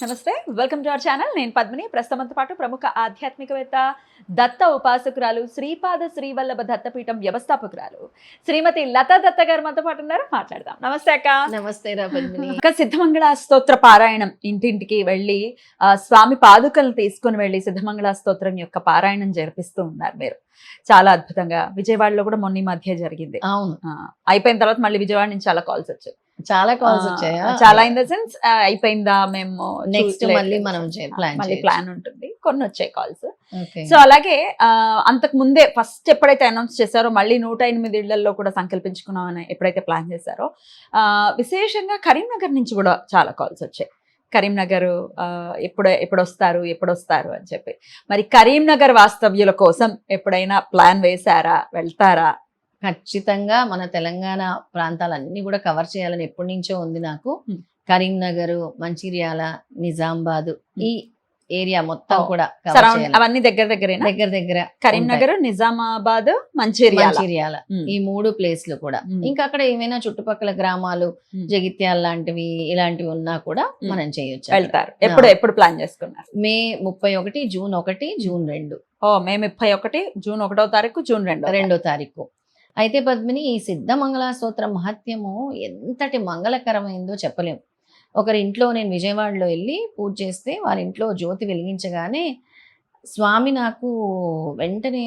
నమస్తే welcome to our channel నేను పద్మిని. ప్రస్తుతంతో పాటు ప్రముఖ ఆధ్యాత్మికవేత్త దత్త ఉపాసకురాలు శ్రీపాద శ్రీవల్లభ దత్తపీఠం వ్యవస్థాపకురాలు శ్రీమతి లతా దత్త గారు మనతో పాటు ఉన్నారు. మాట్లాడదాం. నమస్తే అక్క. నమస్తే అక్క సిద్ధమంగళ స్తోత్ర పారాయణం ఇంటింటికి వెళ్ళి ఆ, స్వామి పాదుకలు తీసుకుని వెళ్ళి సిద్ధమంగళ స్తోత్రం యొక్క పారాయణం జరిపిస్తూ ఉన్నారు మీరు. చాలా అద్భుతంగా. విజయవాడలో కూడా మొన్న మధ్య జరిగింది. అవును. అయిపోయిన తర్వాత మళ్ళీ విజయవాడ నుంచి చాలా కాల్స్ వచ్చాయి. చాలా కాల్స్ వచ్చాయా? చాలా ఇన్ ద సెన్స్ అయిపోయిందా మేము నెక్స్ట్. మళ్ళీ మనం ప్లాన్ మళ్ళీ ప్లాన్ ఉంటుంది. కొన్ని వచ్చాయి కాల్స్ సో అలాగే అంతకు ముందే ఫస్ట్ ఎప్పుడైతే అనౌన్స్ చేశారో మళ్ళీ నూట ఎనిమిది ఇళ్ళలో కూడా సంకల్పించుకున్నామని ఎప్పుడైతే ప్లాన్ చేశారో ఆ, విశేషంగా కరీంనగర్ నుంచి కూడా చాలా కాల్స్ వచ్చాయి. కరీంనగర్ ఎప్పుడు ఎప్పుడు వస్తారు ఎప్పుడు వస్తారు అని చెప్పి. మరి కరీంనగర్ వాస్తవ్యుల కోసం ఎప్పుడైనా ప్లాన్ వేశారా? వెళ్తారా? ఖచ్చితంగా మన తెలంగాణ ప్రాంతాలన్నీ కూడా కవర్ చేయాలని ఎప్పటి నుంచో ఉంది నాకు. కరీంనగర్ మంచిర్యాల నిజామాబాద్ ఈ ఏరియా మొత్తం. కూడా. అవన్నీ దగ్గర దగ్గరేనా దగ్గర దగ్గర కరీంనగర్ నిజామాబాద్ మంచిర్యాల. ఈ మూడు ప్లేస్లు కూడా. ఇంకా అక్కడ ఏమైనా చుట్టుపక్కల గ్రామాలు. జగిత్యాల లాంటివి ఇలాంటివి ఉన్నా కూడా. మనం చేయొచ్చు. వెళ్తారు ఎప్పుడు ఎప్పుడు ప్లాన్ చేసుకున్నారు మే ముప్పై ఒకటి జూన్ ఒకటి జూన్ రెండు ఓ మే ముప్పై ఒకటి జూన్ ఒకటో తారీఖు జూన్ రెండో రెండో తారీఖు అయితే పద్మిని ఈ సిద్ధ మంగళ మహత్యము ఎంతటి మంగళకరమైందో చెప్పలేం. ఒకరి ఇంట్లో నేను విజయవాడలో వెళ్ళి పూజ చేస్తే వారి ఇంట్లో జ్యోతి వెలిగించగానే స్వామి నాకు వెంటనే